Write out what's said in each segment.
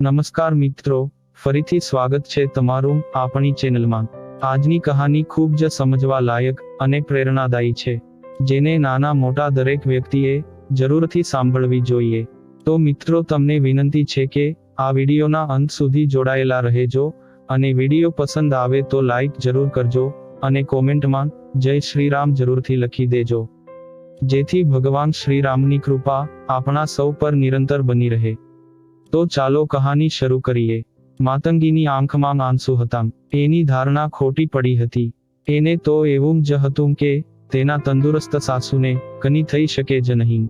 નમસ્કાર મિત્રો, ફરીથી સ્વાગત છે તમારું આપણી ચેનલમાં. આજની કહાની ખૂબ જ સમજવા લાયક અને પ્રેરણાદાયી છે, જેને નાના મોટા દરેક વ્યક્તિએ જરૂરથી સાંભળવી જોઈએ. તો મિત્રો, તમને વિનંતી છે કે આ વિડીયોના અંત સુધી જોડાયેલા રહેજો અને વીડિયો પસંદ આવે તો લાઈક જરૂર કરજો અને કોમેન્ટમાં જય શ્રીરામ જરૂરથી લખી દેજો. જેથી ભગવાન શ્રીરામની કૃપા આપણા સૌ પર નિરંતર બની રહે. તો ચાલો કહાની શરૂ કરીએ. માતંગીની આંખમાં આંસુ હતા. એની ધારણા ખોટી પડી હતી. એને તો એવું જ હતું કે તેના તંદુરસ્ત સાસુને કની થઈ શકે જ નહીં.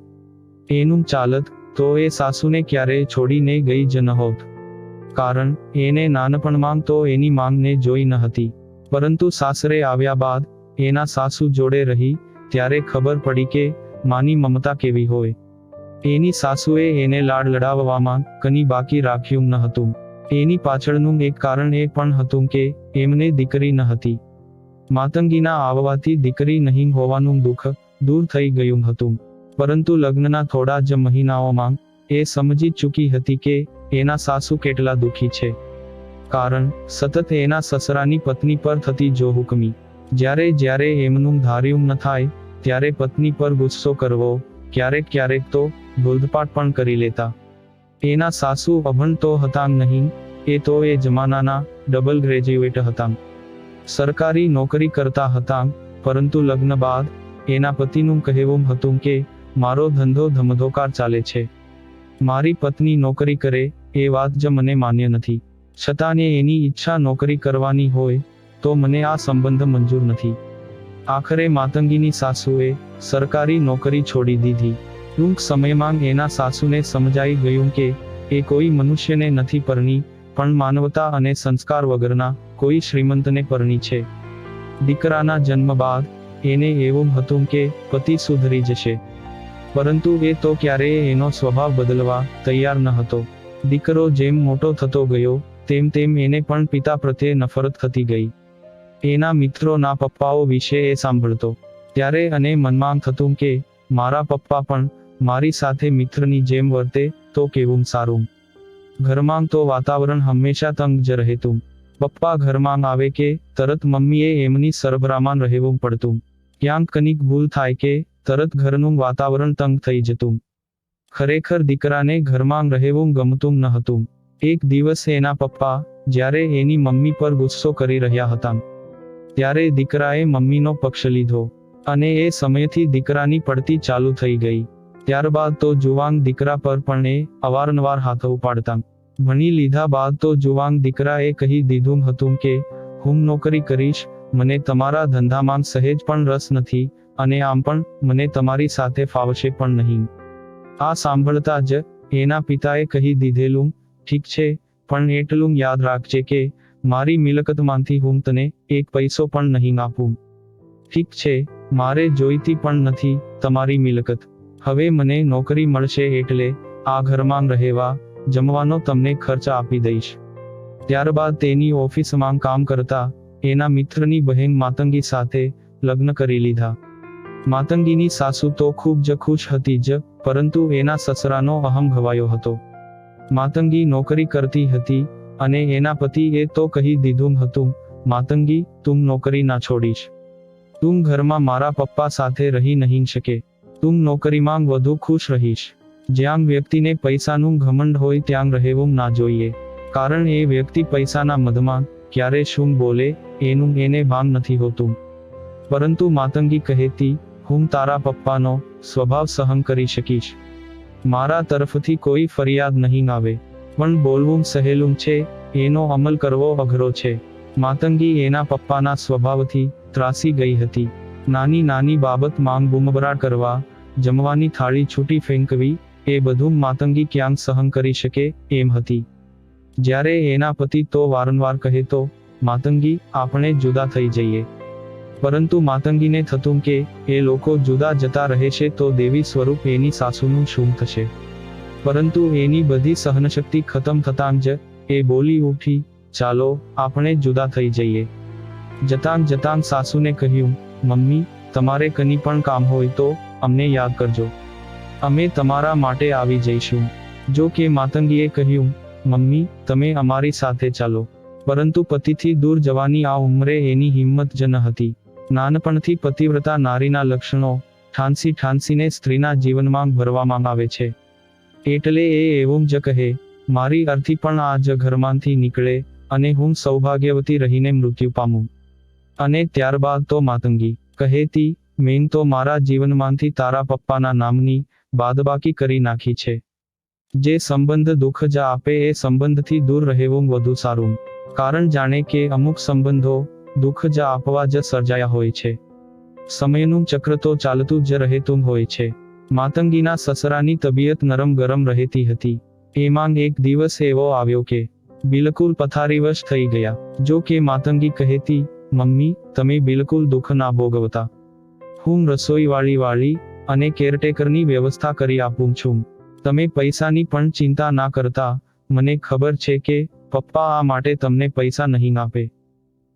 એનું ચાલત તો એ સાસુને ક્યારેય છોડીને ગઈ જ નહોત કારણ એને નાનપણમાં તો એની માંગને જોઈ ન હતી. પરંતુ સાસરે આવ્યા બાદ એના સાસુ જોડે રહી ત્યારે ખબર પડી કે માની મમતા કેવી હોય. એની સાસુએ એને લાડ લડાવવામાં કની બાકી રાખ્યું ન હતું. એની પાછળનું એક કારણ એ પણ હતું કે એમને દીકરી ન હતી. માતંગીના આવવાથી દીકરી નહીં હોવાનું દુઃખ દૂર થઈ ગયું હતું. પરંતુ લગ્નના થોડા જ મહિનાઓમાં એ સમજી ચૂકી હતી કે એના સાસુ કેટલા દુઃખી છે. કારણ, સતત એના સસરાની પત્ની પર થતી જો હુકમી. જ્યારે જ્યારે એમનું ધાર્યું ન થાય, ત્યારે પત્ની પર ગુસ્સો કરવો, ક્યારેક ક્યારેક તો ભૂલપાટ પણ કરી લેતા. એના સાસુ અભણ તો હતા નહીં, એ તો એ જમાનાના ડબલ ગ્રેજ્યુએટ હતા સરકારી નોકરી કરતા હતા પરંતુ લગ્ન બાદ એના પતિનું કહેવું હતું કે, મારો ધંધો ધમધોકાર ચાલે છે. મારી પત્ની નોકરી કરે, એ વાત જ મને માન્ય નથી. છતાં એની ઈચ્છા નોકરી કરવાની હોય, તો મને આ સંબંધ મંજૂર નથી. આખરે માતંગીની સાસુએ સરકારી નોકરી છોડી દીધી. ટૂંક સમયમાં એના સાસુને સમજાઈ ગયું કે, એ કોઈ મનુષ્યને નથી પરણી, પણ માનવતા અને સંસ્કાર વગરના કોઈ શ્રીમંતને પરણી છે. દીકરાના જન્મ બાદ, એને એવું હતું કે, પતિ સુધરી જશે. પરંતુ એ તો ક્યારેય એનો સ્વભાવ બદલવા તૈયાર ન હતો. દીકરો જેમ મોટો થતો ગયો, તેમ તેમ એને પણ પિતા પ્રત્યે નફરત થતી ગઈ. એના મિત્રોના પપ્પાઓ વિશે એ સાંભળતો. ત્યારે અને મનમાં થતું કે, મારા પપ્પા પણ મારી સાથે મિત્રની જેમ વર્તે, તો કેવું સારું? ઘરમાં તો વાતાવરણ હંમેશા તંગ જ રહેતું. પપ્પા ઘરમાં આવે કે, તરત મમ્મીએ એમની સરભરામાં રહેવું પડતું. ક્યાંક કનિક ભૂલ થાય કે, તરત ઘરનું વાતાવરણ તંગ થઈ જતું. ખરેખર દીકરાને ઘરમાં રહેવું ગમતું ન હતું. એક દિવસ એના પપ્પા, જ્યારે એની મમ્મી પર ગુસ્સો કરી રહ્યા હતા, ત્યારે દીકરાએ મમ્મીનો પક્ષ લીધો અને એ સમયથી દીકરાની પડતી ચાલુ થઈ ગઈ. ત્યારબાદ તો જુવાન દીકરા પર પણ એ અવારનવાર હાથ ઉપાડતા. ભણી લીધા બાદ તો જુવાન દીકરાએ કહી દીધું હતું કે, હું નોકરી કરીશ, મને તમારા ધંધામાં સહેજ પણ રસ નથી અને આમ પણ મને તમારી સાથે ફાવશે પણ નહીં. આ સાંભળતા જ એના પિતાએ કહી દીધેલું, ઠીક છે, પણ એટલું યાદ રાખજે કે મારી મિલકતમાંથી હું તને એક પૈસો પણ નહીં આપું. ઠીક છે, મારે જોઈતી પણ નથી તમારી મિલકત. હવે મને નોકરી મળશે એટલે આ ઘરમાં રહેવા, જમવાનો તમને ખર્ચ આપી દઈશ. ત્યારબાદ તેની ઓફિસમાં કામ કરતા, એના મિત્રની બહેન માતંગી સાથે લગ્ન કરી લીધા. માતંગીની સાસુ તો ખૂબ જ ખુશ હતી જ, પરંતુ એના સસરાનો અહમ ઘવાયો હતો. માતંગી નોકરી કરતી હતી, અને એના પતિએ તો કહી દીધું હતું, માતંગી, તું નોકરી ના છોડીશ. તું ઘરમાં મારા પપ્પા સાથે રહી નહીં શકે. તું નોકરીમાં વધુ ખુશ રહીશ. જ્યાં વ્યક્તિને પૈસાનું ઘમંડ હોય ત્યાં રહેવું ના જોઈએ. કારણ એ વ્યક્તિ પૈસાના મધમાં ક્યારે શું બોલે, એનું એને ભાન નથી હોતું. પરંતુ માતંગી કહેતી, હું તારા પપ્પાનો સ્વભાવ સહન કરી શકીશ. મારા તરફથી કોઈ ફરિયાદ નહીં આવે. પણ બોલવું સહેલું છે, એનો અમલ કરવો અઘરો છે. માતંગી એના પપ્પાના સ્વભાવથી ત્રાસી ગઈ હતી. નાની નાની બાબત માંગ બુમબરાટ કરવા જમવાની થાળી છૂટી ફેંકવી, એ બધું માતંગી ક્યાંક સહન કરી શકે એમ હતી. જ્યારે એના પતિ તો વારંવાર કહેતો માતંગી, આપણે જુદા થઈ જઈએ. પરંતુ માતંગીને થતું કે એ લોકો જુદા જતા રહેશે તો દેવી સ્વરૂપ એની સાસુનું શું થશે? પરંતુ એની બધી સહનશક્તિ ખતમ થતાં જ, એ બોલી ઉઠી, ચાલો, આપણે જુદા થઈ જઈએ. જતાં જતાં સાસુને કહ્યું, મમ્મી, તમારે કની પણ કામ હોય તો અમને યાદ કરજો. અમે તમારા માટે આવી જઈશું. જો કે માતંગીએ કહ્યું, મમ્મી, તમે અમારી સાથે ચાલો. પરંતુ પતિથી દૂર જવાની આ ઉંમરે એની હિંમત જ ન હતી. નાનપણથી પતિવ્રતા નારીના લક્ષણો ઠાંસી ઠાંસીને સ્ત્રીના જીવનમાં ભરવામાં આવે છે. એટલે એ એવું જ કહે, મારી અર્થી પણ આ જ ઘરમાંથી નીકળે અને હું સૌભાગ્યવતી રહીને મૃત્યુ પામું. અને ત્યારબાદ તો માતંગી કહેતી મેં તો મારા જીવનમાંથી તારા પપ્પાના નામની બાદબાકી કરી નાખી છે. જે સંબંધ દુઃખ જ આપે એ સંબંધથી દૂર રહેવું વધુ સારું. કારણ જાણે કે અમુક સંબંધો દુઃખ જ આપવા જ સર્જાયા હોય છે. સમયનું ચક્ર તો ચાલતું જ રહેતું હોય છે. માતંગીના સસરાની તબિયત નરમ ગરમ રહેતી હતી. એમાં એક દિવસ એવો આવ્યો કે, બિલકુલ પથારીવશ થઈ ગયા. જો કે માતંગી કહેતી, મમ્મી, તમે બિલકુલ દુઃખ ના ભોગવતા. હું રસોઈવાળી વાળી અને કેરટેકરની વ્યવસ્થા કરી આપું છું. તમે પૈસાની પણ ચિંતા ના કરતા મને ખબર છે કે પપ્પા આ માટે તમને પૈસા નહીં આપે.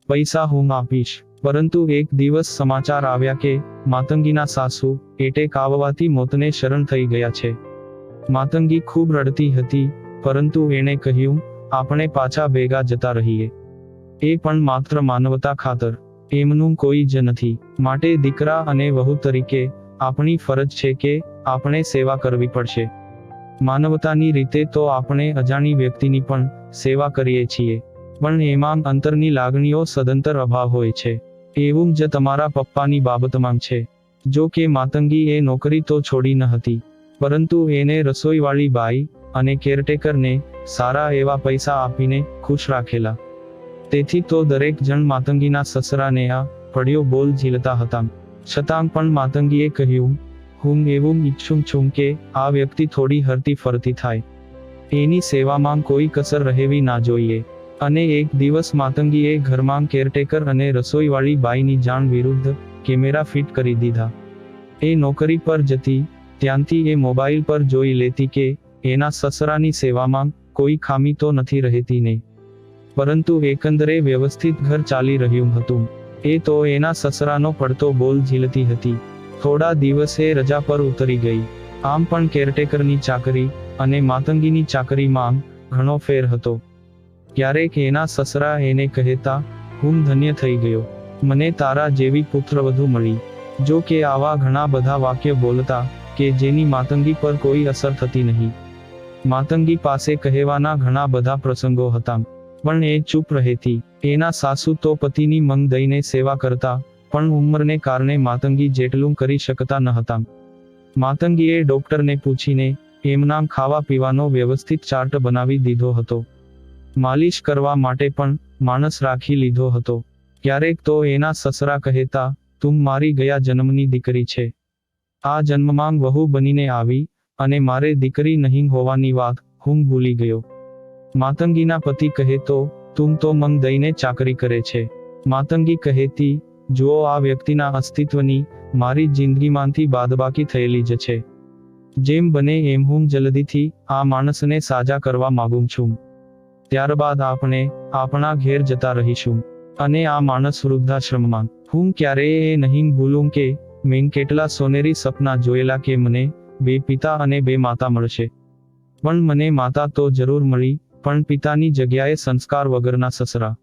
પૈસા હું આપીશ. પરંતુ એક દિવસ સમાચાર આવ્યા કે માતંગીના સાસુ એટેક આવવાથી મોતને શરણ થઈ ગયા છે. માતંગી ખૂબ રડતી હતી, પરંતુ એણે કહ્યું, આપણે પાછા ભેગા જતા રહીએ. એ પણ માત્ર માનવતા ખાતર. એમનું કોઈ જ નથી. માટે દીકરા અને વહુ તરીકે આપણી ફરજ છે કે આપણે સેવા કરવી પડશે. માનવતાની રીતે તો આપણે અજાણી વ્યક્તિની પણ સેવા કરીએ છીએ. પણ એમાં અંતરની લાગણીઓ સદંતર અભાવ હોય છે. એવું જ તમારા પપ્પાની બાબતમાં છે. જો કે માતંગી એ નોકરી તો છોડી ન હતી. પરંતુ એને રસોઈવાળી બાઈ અને કેરટેકરને સારા એવા પૈસા આપીને ખુશ રાખેલા. તેથી તો દરેક જણ માતંગીના સસરાને આ પડ્યો બોલ ઝીલતા હતા. છતાં પણ માતંગીએ કહ્યું, હું એવું ઈચ્છું છું કે આ વ્યક્તિ થોડી હરતી ફરતી થાય. એની સેવામાં કોઈ કસર રહેવી ના જોઈએ. અને એક દિવસ માતંગીએ ઘરમાં કેરટેકર અને રસોઈવાળી બાઈની જાણ વિરુદ્ધ કેમેરા ફિટ કરી દીધા. એ નોકરી પર જતી, ત્યાંથી એ મોબાઈલ પર જોઈ લેતી કે એના સસરાની સેવામાં કોઈ ખામી તો નથી રહેતી ને. પરંતુ એકંદરે વ્યવસ્થિત ઘર ચાલી રહ્યું હતું. એ તો એના સસરાનો પડતો બોલ ઝીલતી હતી. થોડા દિવસે રજા પર ઉતરી ગઈ. આમ પણ કેરટેકરની ચાકરી અને માતંગીની ચાકરીમાં ઘણો ફેર હતો. ક્યારેક એના સસરા એને કહેતા, હું ધન્ય થઈ ગયો. મને તારા જેવી પુત્રવધુ મળી. જો કે આવા ઘણા બધા વાક્ય બોલતા કે જેની માતંગી પર કોઈ અસર થતી નહીં. માતંગી પાસે કહેવાના ઘણા બધા પ્રસંગો હતા. પણ એ ચૂપ રહેતી. એના સાસુ તો પતિની મંગ દઈને સેવા કરતા, પણ ઉંમરને કારણે માતંગી જેટલું કરી શકતા ન હતા માતંગીએ ડોક્ટરને પૂછીને, એમના ખાવા પીવાનો વ્યવસ્થિત ચાર્ટ બનાવી દીધો હતો. માલિશ કરવા માટે પણ માણસ રાખી લીધો હતો. ક્યારેક તો એના સસરા કહેતા, તું મારી ગયા જન્મની દીકરી છે. આ જન્મમાં વહુ બનીને આવી, અને મારે દીકરી નહીં હોવાની વાત હું ભૂલી ગયો. માતંગીના પતિ કહે તો તું તો મન દઈને ચાકરી કરે છે. માતંગી કહેતી જુઓ, આ વ્યક્તિના અસ્તિત્વની મારી જિંદગીમાંથી બાદબાકી થયેલી જ છે. જેમ બને એમ હું જલ્દીથી આ માણસને સાજા કરવા માગું છું. ત્યારબાદ આપણે આપણા ઘેર જતા રહીશું અને આ માણસ વૃદ્ધાશ્રમમાં. હું ક્યારેય એ નહીં ભૂલું કે મેં કેટલા સોનેરી સપના જોયેલા કે મને બે પિતા અને બે માતા મળશે. પણ મને માતા તો જરૂર મળી પણ પિતાની જગ્યાએ સંસ્કાર વગરના સસરા.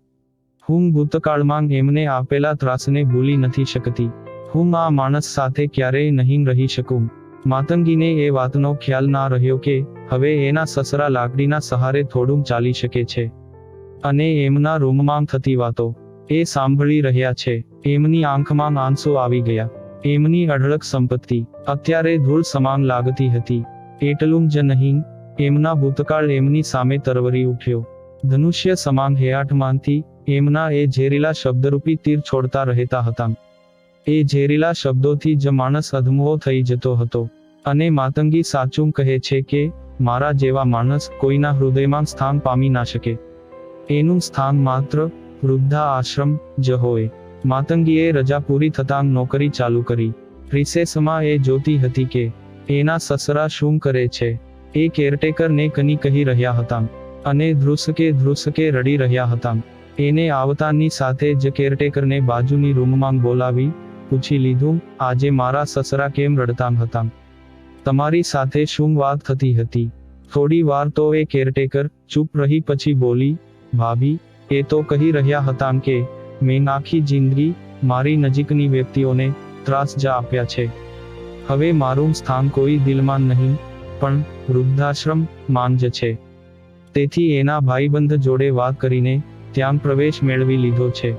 હું ભૂતકાળમાં એમને આપેલા ત્રાસને ભૂલી નથી શકતી. હું આ માણસ સાથે ક્યારેય નહીં રહી શકું. માતંગીને એ વાતનો ખ્યાલ ના રહ્યો કે, હવે એના સસરા લાકડીના સહારે થોડું ચાલી શકે છે. અને એમના રૂમમાં થતી વાતો. એ સાંભળી રહ્યા છે. એમની આંખમાં આંસુ આવી ગયા. એમની અઢળક સંપત્તિ. અત્યારે ધૂળ સમાન લાગતી હતી. એટલું જ નહીં એમના ભૂતકાળ એમની સામે તરવરી ઉઠ્યો. ધનુષ્ય સમાન હેયાઠમાંથી એમના એ ઝેરીલા શબ્દરૂપી તીર છોડતા રહેતા હતા. એ ઝેરીલા શબ્દોથી જ માણસ અધમુઓ થઈ જતો હતો. અને માતંગી સાચું કહે છે કે, મારા જેવા માણસ કોઈના હૃદયમાં સ્થાન પામી ના શકે. એનું સ્થાન માત્ર વૃદ્ધા આશ્રમ જ હોય. માતંગીએ રજા પૂરી થતાં નોકરી ચાલુ કરી. રિસેસમાં એ જોતી હતી કે, એના સસરા શું કરે છે? એ કેરટેકરને કની કહી રહ્યા હતા. અને ધ્રુસકે ધ્રુસકે રડી રહ્યા હતા. એને આવતાની સાથે જ કેરટેકરને બાજુની રૂમમાં બોલાવી, પૂછી લીધું, આજે મારા સસરા કેમ રડતા હતા? તમારી સાથે શું વાત થતી હતી થોડી વાર તો એ કેરટેકર ચૂપ રહી પછી બોલી, ભાભી, એ તો કહી રહ્યા હતા કે, મેં આખી જિંદગી મારી નજીકની વ્યક્તિઓને ત્રાસ જ આપ્યા છે. હવે મારું સ્થાન કોઈ દિલમાં નહીં. પણ વૃદ્ધાશ્રમ માંજ છે. તેથી એના ભાઈબંધ જોડે વાત કરીને ત્યાં પ્રવેશ મેળવી લીધો છે.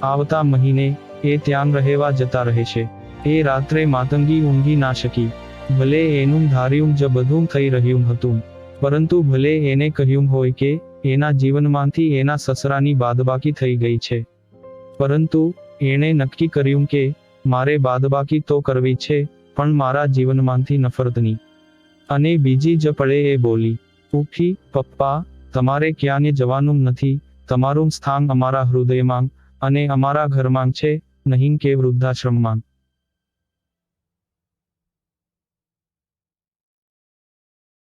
આવતા મહિને એ ત્યાં રહેવા જતા રહેશે એ રાત્રે માતંગી ઊંઘી ના શકી. ભલે એનું ધાર્યું જ બધું થઈ રહ્યું હતું. પરંતુ ભલે એને કહ્યું હોય કે એના જીવનમાંથી એના સસરાની બાદબાકી થઈ ગઈ છે. પરંતુ એણે નક્કી કર્યું કે મારે બાદબાકી તો કરવી છે, પણ મારા જીવનમાંથી નફરતની અને બીજી જ પળે એ બોલી, ઉઠી, પપ્પા, તમારે ક્યાંય જવાનું નથી, તમારું સ્થાન અમારા હૃદયમાં અને અમારા ઘરમાં છે, નહીં કે વૃદ્ધાશ્રમમાં.